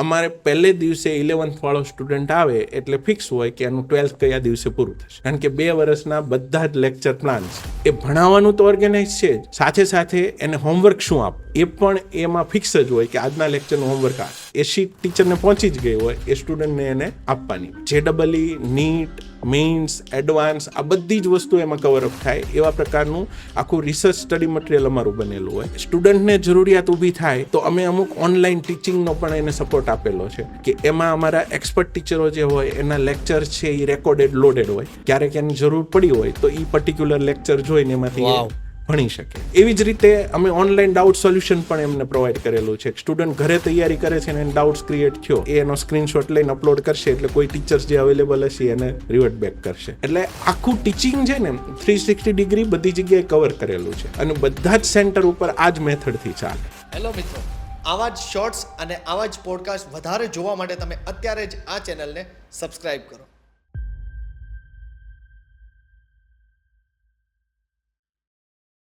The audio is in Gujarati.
અમારે પહેલે દિવસે ઇલેવન્થ વાળો સ્ટુડન્ટ આવે એટલે ફિક્સ હોય કે એનું ટ્વેલ્થ કયા દિવસે પૂરું થશે. કારણ કે બે વર્ષના બધા જ લેક્ચર પ્લાન્સ એ ભણાવવાનું તો ઓર્ગેનાઇઝ છે જ. સાથે સાથે એને હોમવર્ક શું આપ એ પણ એમાં ફિક્સ જ હોય કે આજના લેક્ચરનું હોમવર્ક આ. એ શીટ ટીચરને પહોંચી જ ગઈ હોય, એ સ્ટુડન્ટને એને આપવાની. જે ડબલ નીટ મીન્સ એડવાન્સ આ બધી જ વસ્તુ એમાં કવરઅપ થાય. એવા પ્રકારનું આખું રિસર્ચ સ્ટડી મટીરિયલ અમારું બનેલું હોય. સ્ટુડન્ટને જરૂરિયાત ઊભી થાય, તો અમે અમુક ઓનલાઈન ટીચિંગનો પણ એને સપોર્ટ આપેલો છે. કે એમાં અમારા એક્સપર્ટ ટીચરો જે હોય, એના લેક્ચર છે એ રેકોર્ડેડ લોડેડ હોય. ક્યારેક એની જરૂર પડી હોય, તો એ પર્ટિક્યુલર લેક્ચર જોઈને એમાંથી. ભણી શકે. એવી જ રીતે અમે ઓનલાઈન ડાઉટ સોલ્યુશન પણ એમને પ્રોવાઈડ કરેલું છે. સ્ટુડન્ટ ઘરે તૈયારી કરે છે અને ડાઉટ્સ ક્રિએટ થયો. એ એનો સ્ક્રીનશોટ લઈને અપલોડ કરશે એટલે કોઈ ટીચર્સ જે અવેલેબલ હશે એને રિવર્ટ બેક કરશે. એટલે આખું ટીચિંગ છે ને થ્રી સિક્સટી ડિગ્રી બધી જગ્યાએ કવર કરેલું છે. અને બધા જ સેન્ટર ઉપર આ જ મેથડથી ચાલે. હેલો મિત્રો. આવા જ શોર્ટ્સ અને આવા જ પોડકાસ્ટ વધારે જોવા માટે તમે અત્યારે જ આ ચેનલને સબસ્ક્રાઇબ કરો.